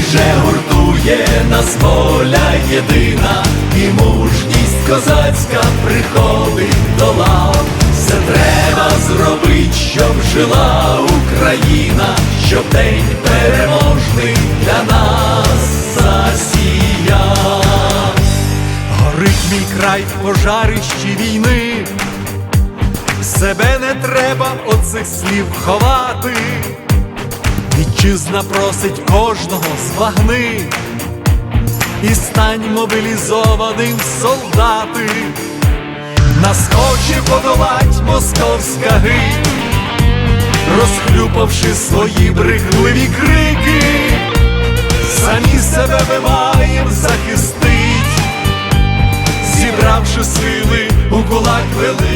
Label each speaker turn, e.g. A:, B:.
A: вже гуртує нас воля єдина, і мужність козацька приходить до лав. Все треба зробить, щоб жила Україна, щоб день переможний для нас засіяв. Горить мій край в пожарищі війни. Себе не треба оцих слів ховати. Вітчизна просить кожного збагни і стань мобілізованим солдати. Нас хоче подолать московська гить, розхлюпавши свої брехливі крики, самі себе ми маєм захистить, зібравши сили у кулак великий.